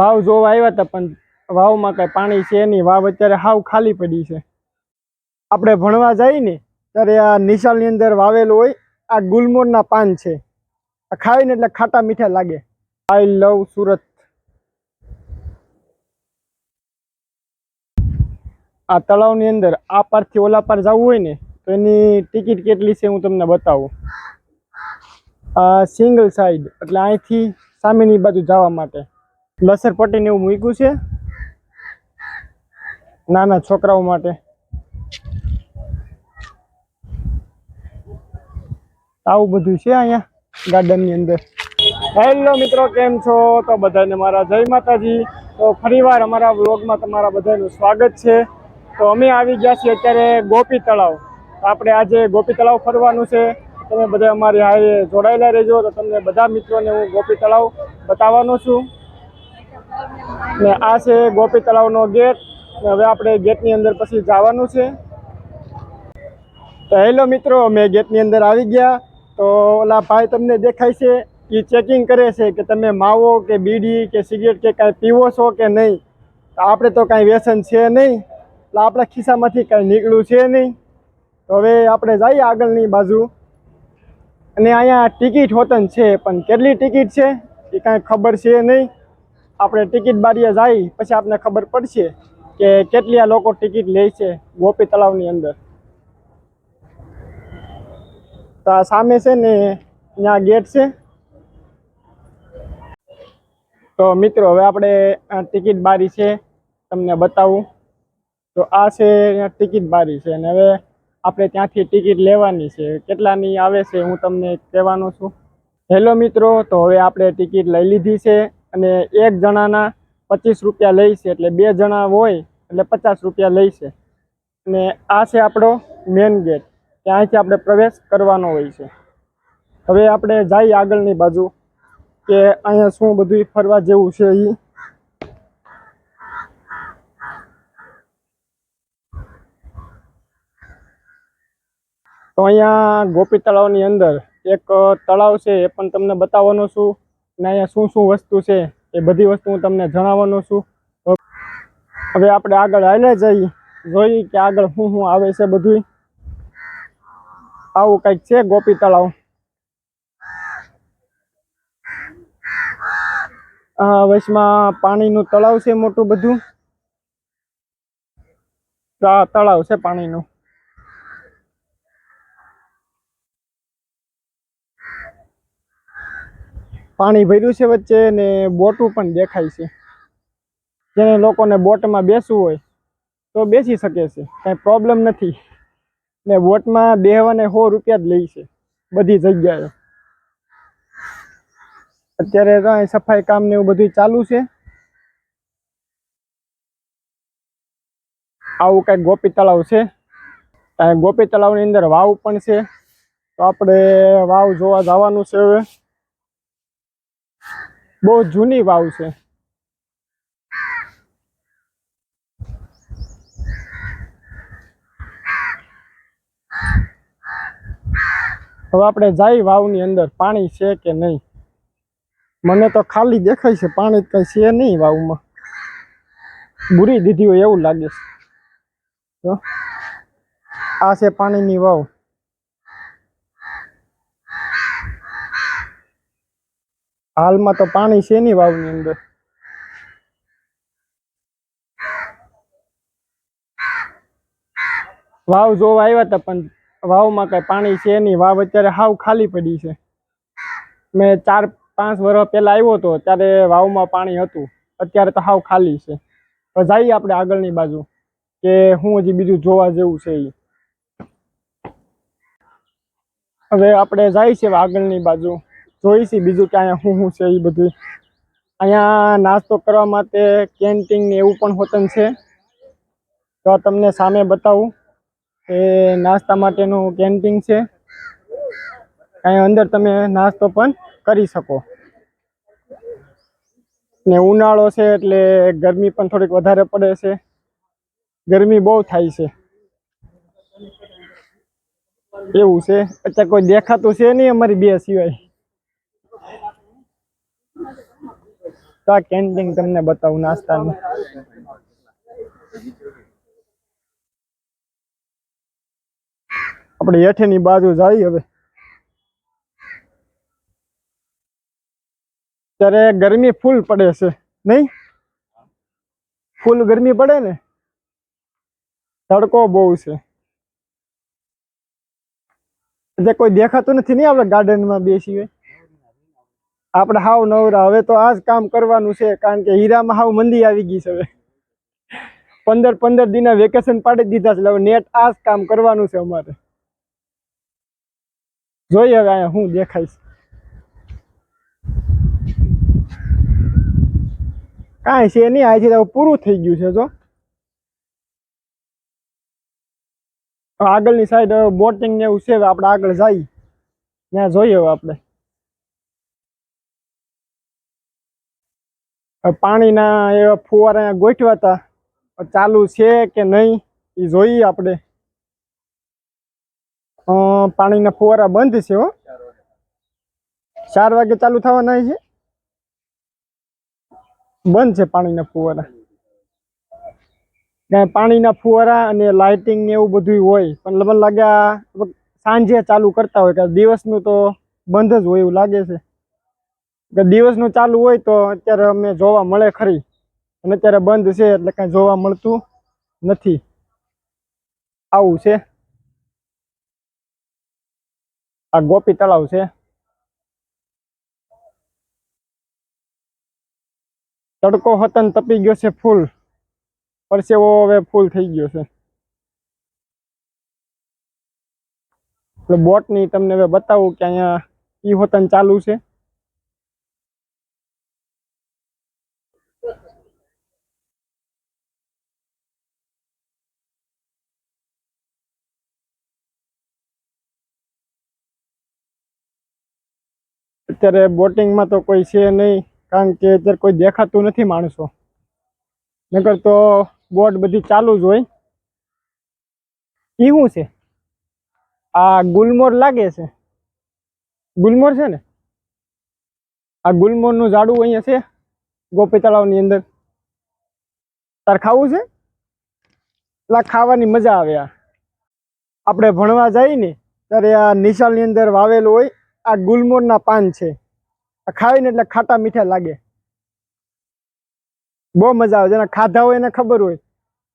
વાવ જોવા આવ્યા હતા, પણ વાવમાં કઈ પાણી છે નહીં. વાવ અત્યારે હાવ ખાલી પડી છે. આપણે ભણવા જઈએ ને, ત્યારે આ નિશાળની અંદર વાવેલું હોય, આ ગુલમોરના પાન છે. આ ખાઈને એટલે ખાટા મીઠા લાગે. I love Surat. આ તળાવની અંદર, આ પારથી ઓલા પાર જવું હોય ને, તો એની ટિકિટ કેટલી છે હું તમને બતાવું. આ સિંગલ સાઈડ, એટલે અહીંથી સામેની બાજુ જવા માટે. લસરપટ્ટી ને એવું મૂક્યું છે. નાના છોકરાઓ માટે. આવું બધું છે અહીંયા ગાર્ડનની અંદર. હેલો મિત્રો, કેમ છો? તો બધાને મારા જય માતાજી. તો ફરીવાર અમારા વ્લોગમાં તમારા બધાનું સ્વાગત છે. તો અમે આવી ગયા છીએ અત્યારે ગોપી તળાવ. આપણે આજે ગોપી તળાવ ફરવાનું છે. તમે બધા અમારી હારે જોડાયેલા રહેજો. તો તમને બધા મિત્રોને હું ગોપી તળાવ બતાવવાનો છું. ને આ છે ગોપી તળાવનો ગેટ. ને હવે આપણે ગેટની અંદર પછી જવાનું છે. તો હેલો મિત્રો, અમે ગેટની અંદર આવી ગયા. તો ઓલા ભાઈ તમને દેખાય છે એ ચેકિંગ કરે છે કે તમે માવો કે બીડી કે સિગરેટ કે કાંઈ પીવો છો કે નહીં. તો આપણે તો કાંઈ વ્યસન છે નહીં. એટલે આપણા ખિસ્સામાંથી કાંઈ નીકળ્યું છે નહીં. તો હવે આપણે જઈએ આગળની બાજુ. અને અહીંયા ટિકિટ હોતન છે, પણ કેટલી ટિકિટ છે, એ કાંઈ ખબર છે નહીં. આપણે ટિકિટ બારીએ જઈ પછી આપને ખબર પડશે કે કેટલી લોકો ટિકિટ લે છે ગોપી તળાવની અંદર. તો સામે છે ને, ત્યાં ગેટ છે. તો મિત્રો, હવે આપણે ટિકિટ બારી છે, તમને બતાવું. તો આ છે ટિકિટ બારી છે અને હવે આપણે ત્યાંથી ટિકિટ લેવાની છે. કેટલાની આવે છે, હું તમને કહેવાનો છું. હેલો મિત્રો, તો હવે આપણે ટિકિટ લઈ લીધી છે. અને એક જણાના પચીસ રૂપિયા લઈ છે એટલે બે જણા હોય એટલે પચાસ રૂપિયા લઈ છે. અને આ છે આપણો મેન ગેટ ત્યાંથી આપણે પ્રવેશ કરવાનો હોય છે. હવે આપણે જઈએ આગળની બાજુ કે અહીંયા શું બધું ફરવા જેવું છે એ તો અહીંયા ગોપી તળાવની અંદર એક તળાવ છે, એ પણ તમને બતાવવાનું છું. અને અહીંયા શું શું વસ્તુ છે એ બધી વસ્તુ હું તમને જણાવવાનો છું. હવે આપણે આગળ હાલે જઈએ. જોઈએ કે આગળ શું શું આવે છે બધું આવું કંઈક છે ગોપી તળાવ. વચમાં પાણીનું તળાવ છે મોટું બધું. તળાવ છે પાણીનું. પાણી ભર્યું છે વચ્ચે ને બોટું પણ દેખાય છે. જેને લોકોને બોટમાં બેસવું હોય તો બેસી શકે છે. કાંઈ પ્રોબ્લેમ નથી. ને બોટમાં બેહવાને સો રૂપિયા જ લે છે બધી જગ્યાએ. અત્યારે તો અહીં સફાઈ કામ ને એવું બધું ચાલુ છે. આવું કંઈક ગોપી તળાવ છે. અહીં ગોપી તળાવની અંદર વાવ પણ છે. તો આપણે વાવ જોવા જવાનું છે હવે. બહુ જૂની વાવ છે. હવે આપણે જઈ વાવની અંદર પાણી છે કે નહીં? મને તો ખાલી દેખાય છે, પાણી કઈ છે નહીં વાવમાં. બુરી દીધી હોય એવું લાગે છે. આ છે પાણીની વાવ. હાલમાં તો પાણી છે નહીં વાવની અંદર? વાવ જોવા આવ્યા હતા, પણ વાવમાં કઈ પાણી છે નહીં. વાવ અત્યારે હાવ ખાલી પડી છે. મેં ચાર પાંચ વર્ષ પહેલા આવ્યો હતો, ત્યારે વાવમાં પાણી હતું. અત્યારે તો હાવ ખાલી છે. તો જઈએ આપણે આગળની બાજુ, કે હું હજી બીજું જોવા જેવું છે એ હવે આપણે જાય છે આગળની બાજુ. જોઈશી બીજું કે અહીંયા શું શું છે એ બધું અહીંયા નાસ્તો કરવા માટે કેન્ટીન ને એવું પણ હોતન છે. તો તમને સામે બતાવું એ નાસ્તા માટેનું કેન્ટીન છે. અહીંયા અંદર તમે નાસ્તો પણ કરી શકો. ને ઉનાળો છે એટલે ગરમી પણ થોડીક વધારે પડે છે. ગરમી બહુ થાય છે. એવું છે. અત્યારે કોઈ દેખાતું છે નહીં અમારી બે સિવાય. તો આ કેન્ટીન તમને બતાવું નાસ્તાનું? આપણે હેઠેની બાજુ જઈએ હવે. ત્યારે ગરમી ફૂલ પડે છે, નહીં? ફૂલ ગરમી પડે ને? તડકો બહુ છે. એટલે કોઈ દેખાતું નથી નહીં આપણે ગાર્ડનમાં બેસીએ? આપણે હાવ નવરા. હવે તો આ જ કામ કરવાનું છે, કારણ કે હીરામાં હાવ મંદી આવી ગઈ છે હવે. પંદર પંદર દિના વેકેશન પાડી દીધા છે હવે નેટ આ જ કામ કરવાનું છે અમારે. જોઈએ હવે અહીંયા હું દેખાઈશ. કાંઈ છે નહીં આજે પૂરું થઈ ગયું છે, જો. આગળની સાઈડ બોટિંગ ને એવું છે આપણે આગળ જઈએ. ત્યાં જોઈએ હવે આપણે. પાણીના એવા ફુવારા અહીંયા હતા. ચાલુ છે કે નહીં એ જોઈએ આપણે. પાણીના ફુવારા બંધ છે હો. ચાર વાગે ચાલુ થવાના છે. બંધ છે પાણીના ફુવારા. ત્યાં પાણીના ફુવારા અને લાઇટિંગ ને એવું બધું હોય, પણ મને લાગે સાંજે ચાલુ કરતા હોય કે દિવસનું તો બંધ જ હોય એવું લાગે છે. દિવસનું ચાલુ હોય તો અત્યારે અમે જોવા મળે ખરી. અને અત્યારે બંધ છે એટલે કાંઈ જોવા મળતું નથી. આવું છે. આ ગોપી તળાવ છે. તડકો હતન તપી ગયો છે ફૂલ. પરસેવો હવે ફૂલ થઈ ગયો છે. એટલે બોટની તમને હવે બતાવું કે અહીંયા ઈ હોતન ચાલુ છે. અત્યારે બોટિંગમાં તો કોઈ છે નહીં, કારણ કે અત્યારે કોઈ દેખાતું નથી માણસો. નગર તો બોટ બધી ચાલુ જ હોય. એ શું છે? આ ગુલમોર લાગે છે. ગુલમોર છે ને? આ ગુલમોરનું ઝાડું અહીંયા છે, ગોપી તળાવની અંદર. તાર ખાવું છે? એટલે ખાવાની મજા આવે આ. આપણે ભણવા જઈએ ને ત્યારે આ નિશાળની અંદર વાવેલું હોય આ ગુલમોરના પાન છે. આ ખાવીને એટલે ખાટા મીઠા લાગે. બહુ મજા આવે. જેને ખાધા હોય એને ખબર હોય.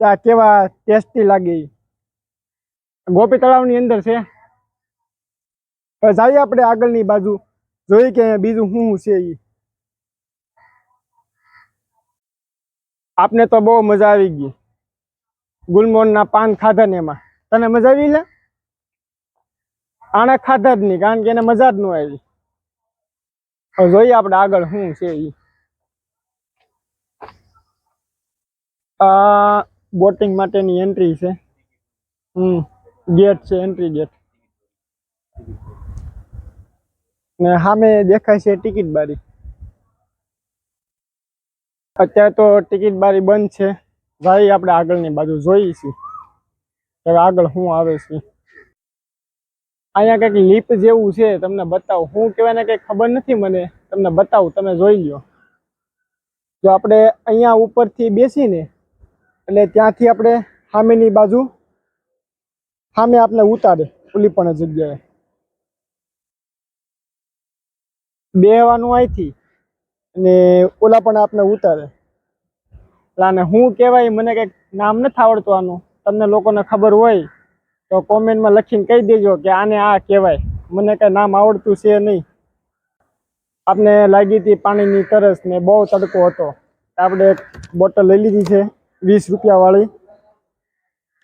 કે આ કેવા ટેસ્ટી લાગે એ ગોપી તળાવની અંદર છે. હવે જઈએ આપણે આગળની બાજુ. જોઈએ કે બીજું શું છે એ આપને તો બહુ મજા આવી ગઈ. ગુલમોહરના પાન ખાધા ને એમાં. તને મજા આવી લે? આણે ખાધા જ નહીં, કારણ કે એને મજા જ ન આવી. જોઈએ આપણે આગળ શું છે એ આ બોટિંગ માટેની એન્ટ્રી છે. હમ, ગેટ છે, એન્ટ્રી ગેટ. ને સામે દેખાય છે ટિકિટ બારી. અત્યારે તો ટિકિટ બારી બંધ છે. ભાઈ આપણે આગળની બાજુ, જોઈએ છીએ. હવે આગળ શું આવે છે. અહીંયા કંઈક લીપ જેવું છે, તમને બતાવું. હું કહેવાય ને કંઈ ખબર નથી મને. તમને બતાવું, તમે જોઈ લો જો આપણે અહીંયા ઉપરથી બેસીને, એટલે ત્યાંથી આપણે સામેની બાજુ, સામે આપણે ઉતારે ઓલી પણ જગ્યાએ. બેહવાનું અહીંથી, અને ઓલા પણ આપણે ઉતારે. એટલે આને હું કહેવાય, મને કંઈક નામ નથી આવડતું આનું. તમને લોકોને ખબર હોય તો કોમેન્ટમાં લખીને કહી દેજો કે આને આ કહેવાય. મને કંઈ નામ આવડતું છે નહીં. આપને લાગી હતી પાણીની તરસ ને બહુ તડકો હતો. આપણે એક બોટલ લઈ લીધી છે, વીસ રૂપિયાવાળી.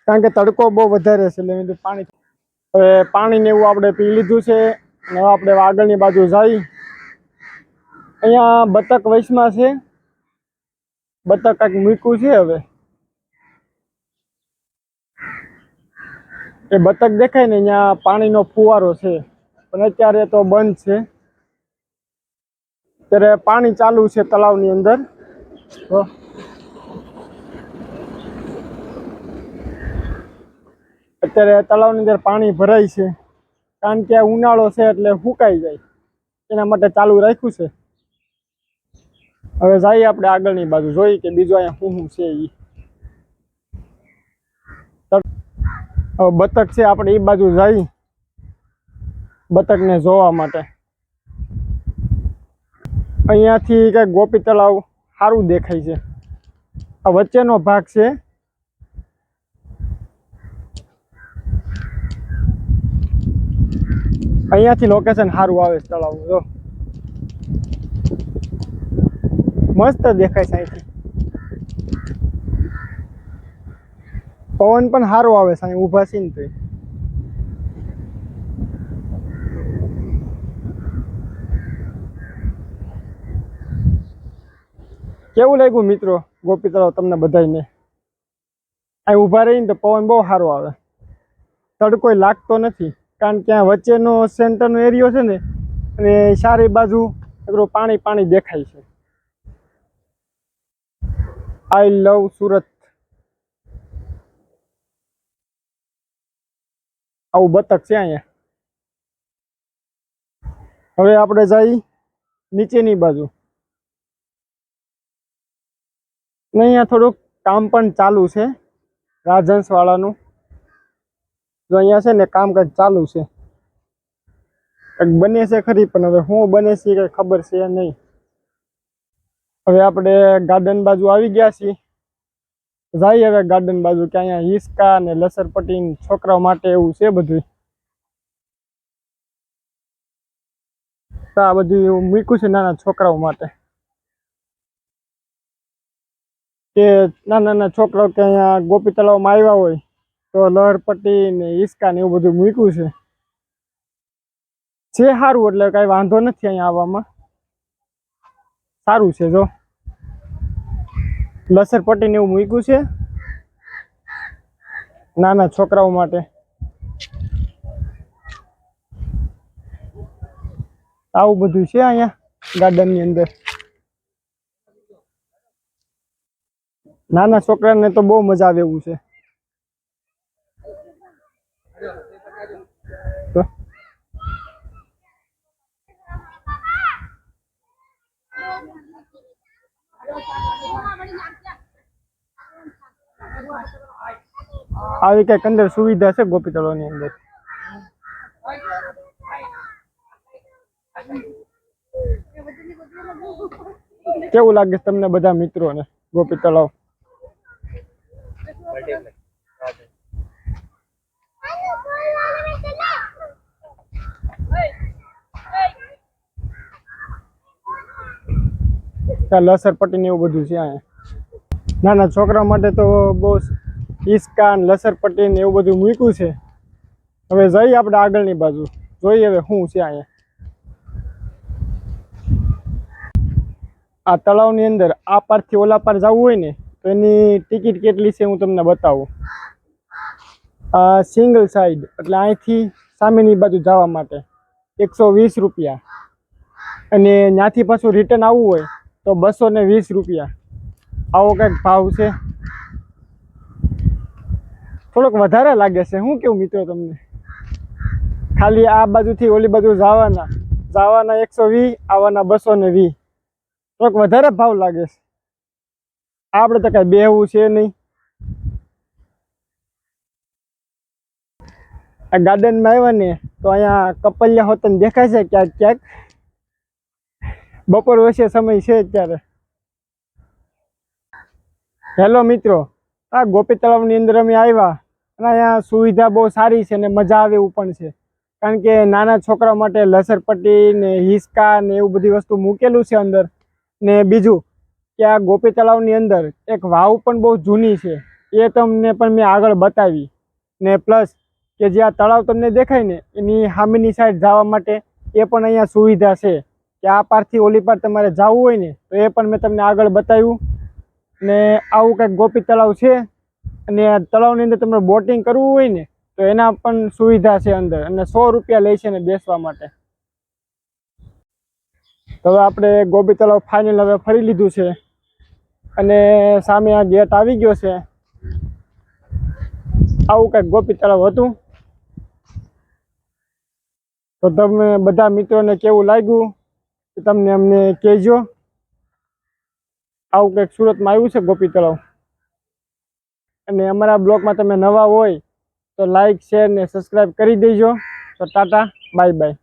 કારણ કે તડકો બહુ વધારે છે, એટલે પાણી હવે પાણીને એવું આપણે પી લીધું છે, ને આપણે આગળની બાજુ જઈ. અહીંયા બતક વૈશમાં છે. બતક કાંઈક મૂક્યું છે હવે. એ બતક દેખાય ને અહીંયા પાણીનો ફુવારો છે. પણ અત્યારે તો બંધ છે. અત્યારે પાણી ચાલુ છે તળાવની અંદર. તો અત્યારે તળાવની અંદર પાણી ભરાય છે. કારણ કે ઉનાળો છે એટલે સુકાઈ જાય. એના માટે ચાલુ રાખ્યું છે. હવે જઈએ આપણે આગળની બાજુ. જોઈએ કે બીજું અહીંયા શું શું છે ઈ હવે બતક છે, આપણે એ બાજુ જઈ બતકને જોવા માટે. અહીંયાથી કંઈક ગોપી તળાવ સારું દેખાય છે. આ વચ્ચેનો ભાગ છે. અહીંયાથી લોકેશન સારું આવે તળાવ, જો. મસ્ત દેખાય છે અહીંથી. પવન પણ સારો આવે અહીં ઊભા છે ને તો કેવું લાગ્યું મિત્રો ગોપી તળાવ તમને બધાને અહીં ઊભા રહીને તો પવન બહુ સારો આવે. તડકો લાગતો નથી, કારણ કે આ વચ્ચેનો સેન્ટરનો એરિયો છે ને, અને સારી બાજુ એકડું પાણી પાણી દેખાય છે. I love Surat. આવું બતક છે અહીંયા. હવે આપણે જઈ નીચેની બાજુ. અહીંયા થોડુંક કામ પણ ચાલુ છે, રાજહંસવાળાનું. જો અહીંયા છે ને કામ કંઈક ચાલુ છે. કંઈક બને છે ખરી, પણ હવે શું બને છે કંઈ ખબર છે નહીં. હવે આપણે ગાર્ડન બાજુ આવી ગયા છીએ. જઈએ હવે ગાર્ડન બાજુ, કે અહીંયા હિસકા ને લસરપટ્ટી છોકરાઓ માટે એવું છે બધું આ બધું એવું મૂક્યું છે નાના છોકરાઓ માટે. કે નાના નાના છોકરાઓ કે અહીંયા ગોપી તળાવમાં આવ્યા હોય, તો લહરપટ્ટી ને હિસકા ને એવું બધું મૂક્યું છે. છે સારું, એટલે કાંઈ વાંધો નથી અહીંયા આવવામાં. સારું છે, જો. લસરપટ્ટી ને એવું મૂક્યું છે. નાના છોકરાઓ માટે. આવું બધું છે અહીંયા ગાર્ડનની અંદર. નાના છોકરાને તો બહુ મજા આવે એવું છે. આવી કંઈક અંદર સુવિધા છે ગોપી તળાવની અંદર? કેવું લાગે તમને બધા મિત્રોને ગોપી તળાવ ત્યાં લસરપટ્ટી ને એવું બધું છે અહીંયા. નાના છોકરા માટે તો બહુ ઈસકા ને લસરપટ્ટી ને એવું બધું મૂક્યું છે. હવે જઈએ આપણે આગળની બાજુ. જોઈએ હવે શું છે અહીંયા. આ તળાવની અંદર આ પારથી ઓલા પાર જવું હોય ને, તો એની ટિકિટ કેટલી છે હું તમને બતાવું. આ સિંગલ સાઈડ, એટલે અહીંથી સામેની બાજુ જવા માટે એકસો વીસ રૂપિયા. અને ત્યાંથી પાછું રિટર્ન આવવું હોય તો બસો ને વીસ રૂપિયા. આવો કંઈક ભાવ છે. થોડોક વધારે લાગે છે. શું કેવું મિત્રો તમને? ખાલી આ બાજુથી ઓલી બાજુ જવાના. જવાના એકસો વીસ, આવવાના બસો ને વીસ. થોડોક વધારે ભાવ લાગે છે. આપણે તો કાંઈ બેહવું છે નહીં. આ ગાર્ડનમાં આવ્યા ને, તો અહીંયા કપલિયા હોતન દેખાય છે ક્યાંક ક્યાંક? બપોર વચ્ચે સમય છે અત્યારે. હેલો મિત્રો, આ ગોપી તળાવની અંદર અમે આવ્યા અને અહીંયા સુવિધા બહુ સારી છે ને મજા આવે એવું પણ છે. કારણ કે નાના છોકરા માટે લસરપટ્ટી ને હિસકા ને એવું બધી વસ્તુ મૂકેલું છે અંદર. ને બીજું કે આ ગોપી તળાવની અંદર એક વાવ પણ બહુ જૂની છે, એ તમને પણ મેં આગળ બતાવી. ને પ્લસ કે જે આ તળાવ તમને દેખાય ને એની સામેની સાઈડ જવા માટે એ પણ અહીંયા સુવિધા છે. કે આ પારથી ઓલી પાર તમારે જવું હોય ને, તો એ પણ મેં તમને આગળ બતાવ્યું. ને આવું કંઈક ગોપી તળાવ છે, અને આ તળાવની અંદર તમારે બોટિંગ કરવું હોય ને, તો એના પણ સુવિધા છે અંદર, અને સો રૂપિયા લે છે ને બેસવા માટે. તો હવે આપણે ગોપી તળાવ ફાઇનલ હવે ફરી લીધું છે. અને સામે આ ગેટ આવી ગયો છે. આવું કંઈક ગોપી તળાવ હતું. તો તમે બધા મિત્રોને કેવું લાગ્યું? તમને અમને કહેજો. આવું કંઈક સુરતમાં આવ્યું છે ગોપી તળાવ. અને અમારા બ્લોગમાં તમે નવા હોય તો લાઈક શેર ને સબસ્ક્રાઈબ કરી દેજો. તો ટાટા બાય બાય